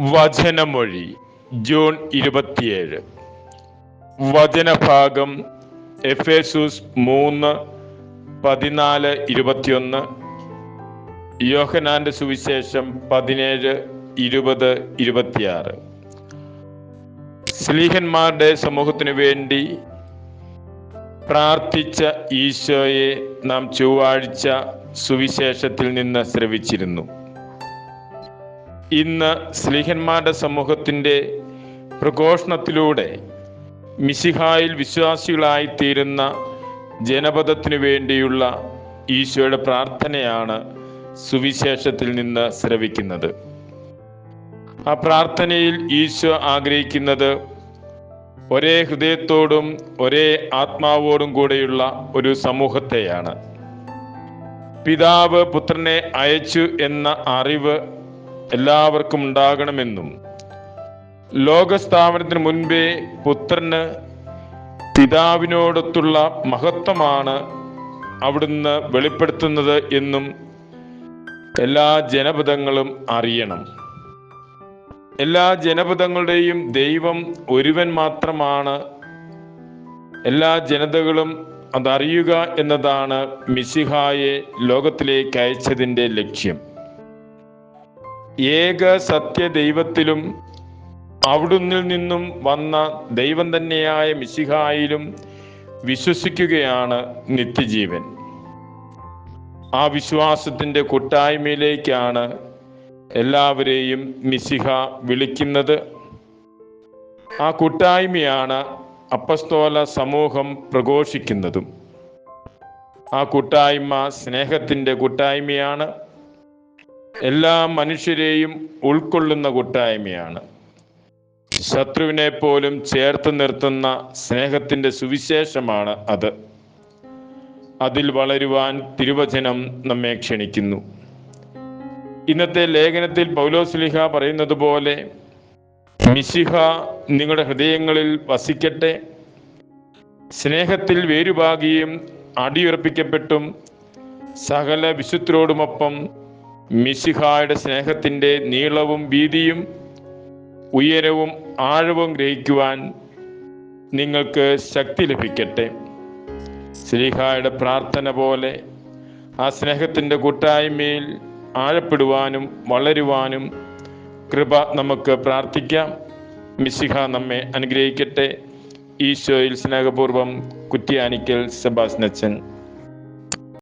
വചനമൊഴി June ഇരുപത്തിയേഴ്. വചനഭാഗം Ephesus മൂന്ന് പതിനാല് ഇരുപത്തിയൊന്ന്. യോഹനാന്റെ സുവിശേഷം പതിനേഴ് ഇരുപത് ഇരുപത്തിയാറ്. സ്ലീഹന്മാരുടെ സമൂഹത്തിനു വേണ്ടി പ്രാർത്ഥിച്ച ഈശോയെ നാം ചൊവ്വാഴ്ച സുവിശേഷത്തിൽ നിന്ന് ശ്രവിച്ചിരുന്നു. ഇന്ന് സ്ലിഹന്മാരുടെ സമൂഹത്തിന്റെ പ്രഘോഷണത്തിലൂടെ മിശിഹായിൽ വിശ്വാസികളായിത്തീരുന്ന ജനപദത്തിനു വേണ്ടിയുള്ള ഈശോയുടെ പ്രാർത്ഥനയാണ് സുവിശേഷത്തിൽ നിന്ന് ശ്രവിക്കുന്നത്. ആ പ്രാർത്ഥനയിൽ ഈശോ ആഗ്രഹിക്കുന്നത് ഒരേ ഹൃദയത്തോടും ഒരേ ആത്മാവോടും കൂടെയുള്ള ഒരു സമൂഹത്തെയാണ്. പിതാവ് പുത്രനെ അയച്ചു എന്ന അറിവ് എല്ലാവർക്കും ഉണ്ടാകണമെന്നും ലോകസ്ഥാപനത്തിന് മുൻപേ പുത്രന് പിതാവിനോടൊത്തുള്ള മഹത്വമാണ് അവിടുന്ന് വെളിപ്പെടുത്തുന്നത് എന്നും എല്ലാ ജനപദങ്ങളും അറിയണം. എല്ലാ ജനപദങ്ങളുടെയും ദൈവം ഒരുവൻ മാത്രമാണ്. എല്ലാ ജനതകളും അതറിയുക എന്നതാണ് മിസിഹായെ ലോകത്തിലേക്ക് അയച്ചതിന്റെ ലക്ഷ്യം. ഏക സത്യ ദൈവത്തിലും അവിടുന്നിൽ നിന്നും വന്ന ദൈവം തന്നെയായ മിശിഹായിലും വിശ്വസിക്കുകയാണ് നിത്യജീവൻ. ആ വിശ്വാസത്തിന്റെ കൂട്ടായ്മയിലേക്കാണ് എല്ലാവരെയും മിശിഹ വിളിക്കുന്നത്. ആ കൂട്ടായ്മയാണ് അപ്പസ്തോല സമൂഹം പ്രഘോഷിക്കുന്നതും. ആ കൂട്ടായ്മ സ്നേഹത്തിന്റെ കൂട്ടായ്മയാണ്. എല്ലാ മനുഷ്യരെയും ഉൾക്കൊള്ളുന്ന കൂട്ടായ്മയാണ്. ശത്രുവിനെ പോലും ചേർത്ത് നിർത്തുന്ന സ്നേഹത്തിന്റെ സുവിശേഷമാണ് അത്. അതിൽ വളരുവാൻ തിരുവചനം നമ്മെ ക്ഷണിക്കുന്നു. ഇന്നത്തെ ലേഖനത്തിൽ പൗലോസ്ലിഹ പറയുന്നത് പോലെ മിശിഹ നിങ്ങളുടെ ഹൃദയങ്ങളിൽ വസിക്കട്ടെ. സ്നേഹത്തിൽ വേരുപാകിയും അടിയുറപ്പിക്കപ്പെട്ടും സകല വിശുദ്ധരോടുമൊപ്പം മിശിഹായുടെ സ്നേഹത്തിന്റെ നീളവും വീതിയും ഉയരവും ആഴവും ഗ്രഹിക്കുവാൻ നിങ്ങൾക്ക് ശക്തി ലഭിക്കട്ടെ. ശ്രീഹായുടെ പ്രാർത്ഥന പോലെ ആ സ്നേഹത്തിന്റെ കൂട്ടായ്മയിൽ ആഴപ്പെടുവാനും വളരുവാനും കൃപ നമുക്ക് പ്രാർത്ഥിക്കാം. മിശിഹ നമ്മെ അനുഗ്രഹിക്കട്ടെ. ഈശോയിൽ സ്നേഹപൂർവം കുറ്റിയാനിക്കൽ സെബാസ്നച്ചൻ